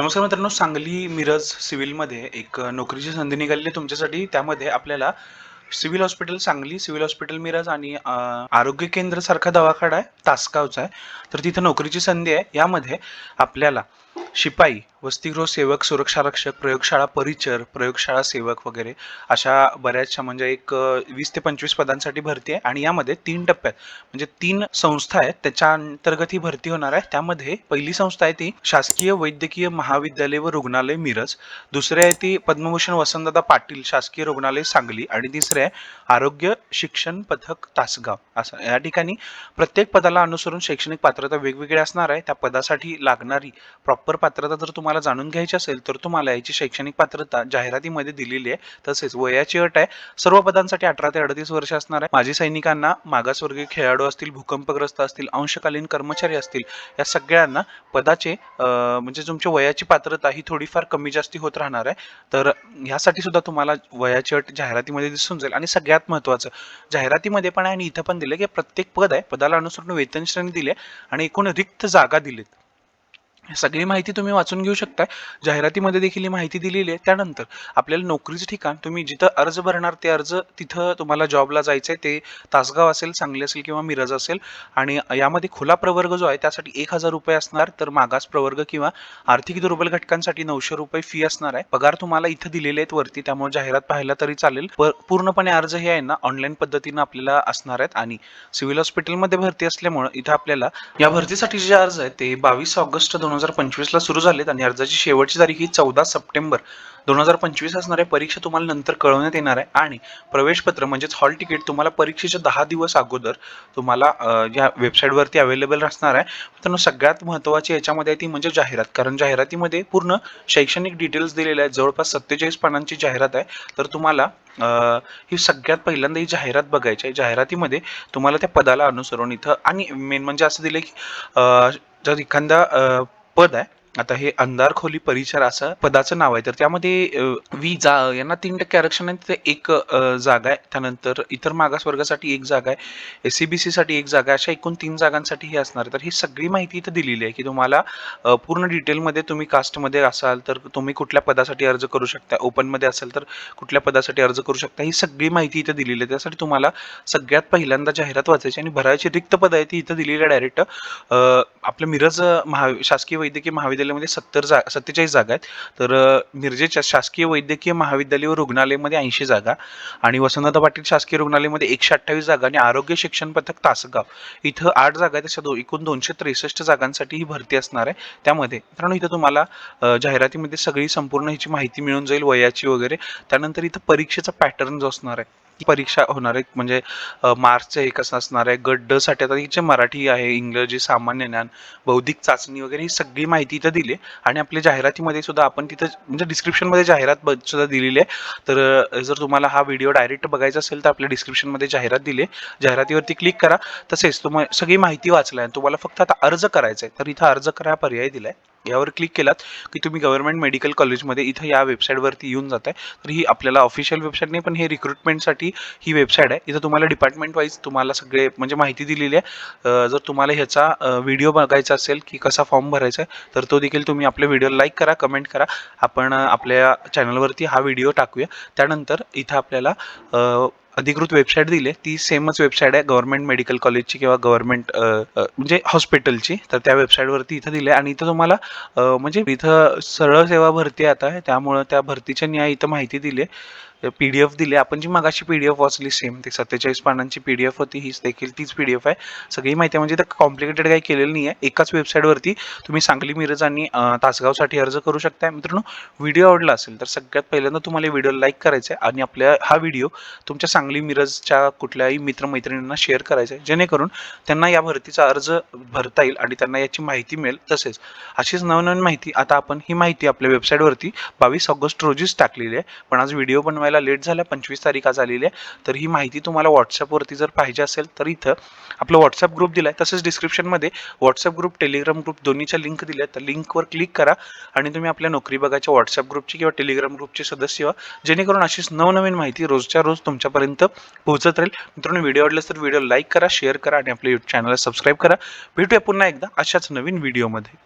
नमस्कार मित्रांनो सांगली मिरज सिव्हिलमध्ये एक नोकरीची संधी निघालेली आहे. तुमच्यासाठी त्यामध्ये आपल्याला civil hospital Sangli civil hospital Miraj आणि आरोग्य केंद्र सारखा दवाखाना आहे तासगावचा आहे. तर तिथं नोकरीची संधी आहे. यामध्ये आपल्याला शिपाई वसतिगृह सेवक सुरक्षा रक्षक प्रयोगशाळा परिचर प्रयोगशाळा सेवक वगैरे अशा बऱ्याचशा म्हणजे एक वीस ते पंचवीस पदांसाठी भरती आहे आणि यामध्ये तीन टप्प्यात म्हणजे तीन संस्था आहेत त्याच्या अंतर्गत ही भरती होणार आहे. त्यामध्ये पहिली संस्था आहे ती शासकीय वैद्यकीय महाविद्यालय व रुग्णालय मिरज. दुसरी आहे ती पद्मभूषण वसंतदादा पाटील शासकीय रुग्णालय सांगली. आणि तिसरे आहे आरोग्य शिक्षण पथक तासगाव. असं या ठिकाणी प्रत्येक पदाला अनुसरून शैक्षणिक पात्रता वेगवेगळी असणार आहे. त्या पदासाठी लागणारी प्रॉपर पात्रता जर तुम्हाला जाणून घ्यायची असेल तर तुम्हाला याची शैक्षणिक पात्रता जाहिरातीमध्ये दिलेली आहे. तसेच वयाची अट आहे. सर्व पदांसाठी अठरा ते अडतीस वर्ष असणार आहे. माजी सैनिकांना मागासवर्गीय खेळाडू असतील भूकंपग्रस्त असतील अंशकालीन कर्मचारी असतील या सगळ्यांना पदाचे म्हणजे तुमच्या वयाची पात्रता ही थोडीफार कमी जास्ती होत राहणार आहे. तर ह्यासाठी सुद्धा तुम्हाला वयाची अट जाहिरातीमध्ये दिसून जाईल. आणि सगळ्यात महत्त्वाचं जाहिरातीमध्ये पण आहे आणि इथं पण दिलं की प्रत्येक पद आहे. पदाला अनुसरून वेतन श्रेणी दिली आणि एकूण रिक्त जागा दिलीत. सगळी माहिती तुम्ही वाचून घेऊ शकता जाहिरातीमध्ये देखील ही माहिती दिलेली आहे. त्यानंतर आपल्याला नोकरीचं ठिकाण तुम्ही जिथं अर्ज भरणार ते अर्ज तिथं तुम्हाला जॉबला जायचं आहे ते तासगाव असेल सांगली असेल किंवा मिरज असेल. आणि यामध्ये खुला प्रवर्ग जो आहे त्यासाठी एक हजार रुपये असणार. तर मागास प्रवर्ग किंवा आर्थिक दुर्बल घटकांसाठी नऊशे रुपये फी असणार आहे. पगार तुम्हाला इथं दिलेले आहेत वरती त्यामुळे जाहिरात पाहायला तरी चालेल. प- पूर्णपणे अर्ज हे आहे ना ऑनलाईन पद्धतीनं आपल्याला असणार आहेत. आणि सिव्हिल हॉस्पिटलमध्ये भरती असल्यामुळं इथं आपल्याला या भरतीसाठी जे अर्ज आहेत ते बावीस ऑगस्ट दोन हजार पंचवीसला सुरू झालेत आणि अर्जाची शेवटची तारीख ही चौदा सप्टेंबर. दोन हजार पंचवीस असणार आहे परीक्षा तुम्हाला नंतर कळवण्यात येणार आहे आणि प्रवेशपत्र म्हणजेच हॉल तिकीट तुम्हाला परीक्षेच्या दहा दिवस अगोदर तुम्हाला या वेबसाईटवरती अवेलेबल असणार आहे. मित्रांनो सगळ्यात महत्त्वाची याच्यामध्ये आहे ती म्हणजे जाहिरात. कारण जाहिरातीमध्ये पूर्ण शैक्षणिक डिटेल्स दिलेले आहेत. जवळपास सत्तेचाळीस पानांची जाहिरात आहे. तर तुम्हाला ही सगळ्यात पहिल्यांदा ही जाहिरात बघायची आहे. जाहिरातीमध्ये तुम्हाला त्या पदाला अनुसरून इथं आणि मेन म्हणजे असं दिलं की जर एखादा अ, पद आहे आता हे अंधार खोली परिचार असं पदाचं नाव आहे. तर त्यामध्ये वी जा यांना तीन टक्के आरक्षण आहे. तिथे एक जागा आहे. त्यानंतर इतर मागासवर्गासाठी एक जागा आहे. एस सी बी सीसाठी एक जागा आहे. अशा एकूण तीन जागांसाठी हे असणार आहे. तर ही सगळी माहिती इथं दिलेली आहे की तुम्हाला पूर्ण डिटेलमध्ये तुम्ही कास्टमध्ये असाल तर तुम्ही कुठल्या पदासाठी अर्ज करू शकता. ओपनमध्ये असाल तर कुठल्या पदासाठी अर्ज करू शकता. ही सगळी माहिती इथं दिलेली आहे. त्यासाठी तुम्हाला सगळ्यात पहिल्यांदा जाहिरात वाचायची आणि भरायची रिक्त पद आहे ती इथं दिलेली आहे डायरेक्ट. आपलं मिरज महा शासकीय वैद्यकीय महाविद्यालय महाविद्यालयामध्ये सत्तर जा सत्तेचाळीस जागा आहेत. तर मिरजेच्या शासकीय वैद्यकीय महाविद्यालय व रुग्णालयामध्ये ऐंशी जागा आणि वसंतदादा पाटील शासकीय रुग्णालयामध्ये एकशे अठ्ठावीस जागा आणि आरोग्य शिक्षण पथक तासगाव इथं आठ जागा आहेत. तशा दो एकूण दोनशे त्रेसष्ट जागांसाठी ही भरती असणार आहे. त्यामध्ये मित्रांनो इथं तुम्हाला जाहिरातीमध्ये सगळी संपूर्ण ह्याची माहिती मिळून जाईल वयाची वगैरे. त्यानंतर इथं परीक्षेचा पॅटर्न जो असणार आहे परीक्षा होणार आहे. म्हणजे अ, मार्चचं एक असं असणार आहे. गट ड साठी आता तिचे मराठी आहे इंग्रजी सामान्य ज्ञान बौद्धिक चाचणी वगैरे ही सगळी माहिती इथं दिली आहे. आणि आपल्या जाहिरातीमध्ये सुद्धा आपण तिथं म्हणजे डिस्क्रिप्शनमध्ये जाहिरात सुद्धा दिलेली आहे. तर जर तुम्हाला हा व्हिडिओ डायरेक्ट बघायचा असेल तर आपल्या डिस्क्रिप्शनमध्ये जाहिरात दिली जाहिरातीवरती क्लिक करा. तसेच तुम्हाला सगळी माहिती वाचला आहे. तुम्हाला फक्त आता अर्ज करायचा आहे. तर इथं अर्ज करा हा पर्याय दिलाय. यावर क्लिक केलात की तुम्ही गव्हर्नमेंट मेडिकल कॉलेजमध्ये इथं या वेबसाईटवरती येऊन जात आहे तर ही आपल्याला ऑफिशियल वेबसाईट नाही पण हे रिक्रुटमेंटसाठी ही वेबसाईट आहे. इथं तुम्हाला डिपार्टमेंट वाईज तुम्हाला सगळे म्हणजे माहिती दिलेली आहे. जर तुम्हाला ह्याचा व्हिडिओ बघायचा असेल की कसा फॉर्म भरायचा आहे तर तो देखील तुम्ही आपल्या व्हिडिओ लाईक करा कमेंट करा. आपण आपल्या चॅनलवरती हा व्हिडिओ टाकूया. त्यानंतर इथं आपल्याला अधिकृत वेबसाईट दिली ती सेमच वेबसाईट आहे गव्हर्नमेंट मेडिकल कॉलेजची किंवा गव्हर्नमेंट म्हणजे हॉस्पिटलची तर त्या वेबसाईटवरती इथं दिले आहे आणि इथं तुम्हाला म्हणजे इथं सरळ सेवा भरती आता. आहे त्यामुळं त्या भरतीच्या न्याय इथं माहिती दिली आहे पी डी एफ दिली आपण जी मागाशी पी डी एफ वाचली सेम ती सत्तेचाळीस पानांची पी डी एफ होती. हीच देखील तीच पी डी एफ आहे. सगळी माहिती आहे. म्हणजे तर कॉम्प्लिकेटेड काही केलेलं नाही आहे एकाच वेबसाईटवरती तुम्ही सांगली मिरज आणि तासगावसाठी अर्ज करू शकता मित्रांनो व्हिडिओ आवडला असेल तर सगळ्यात पहिल्यांदा तुम्हाला व्हिडिओ लाईक करायचा आहे आणि आपल्या हा व्हिडिओ तुमच्या सांगली मिरजच्या कुठल्याही मित्रमैत्रिणींना शेअर करायचं आहे जेणेकरून त्यांना या भरतीचा अर्ज भरता येईल आणि त्यांना याची माहिती मिळेल तसेच. अशीच नवनवीन माहिती आता आपण ही माहिती आपल्या वेबसाईटवरती बावीस ऑगस्ट रोजीच टाकलेली आहे. पण आज व्हिडिओ बनवायला लेट झाला पंचवीस तारीख आज आलेली आहे. तर ही माहिती तुम्हाला व्हॉट्सअपवरती जर पाहिजे असेल तर इथं आपलं व्हॉट्सअप ग्रुप दिला आहे तसेच डिस्क्रिप्शनमध्ये व्हॉट्सअप ग्रुप टेलिग्राम ग्रुप दोन्हीच्या लिंक दिल्या आहेत. तर लिंकवर क्लिक करा आणि तुम्ही आपल्या नोकरी बघायच्या व्हॉट्सअप ग्रुपची किंवा टेलिग्राम ग्रुपचे सदस्य जेणेकरून अशीच नवनवीन माहिती रोजच्या रोज तुमच्यापर्यंत पोहोचत राहील. मित्रांनो व्हिडिओ आवडल्यास तर व्हिडिओ लाईक करा शेअर करा आणि आपल्या यूट्यूब चॅनलला सबस्क्राईब करा. भेटूया पुन्हा एकदा अशाच नवीन व्हिडिओमध्ये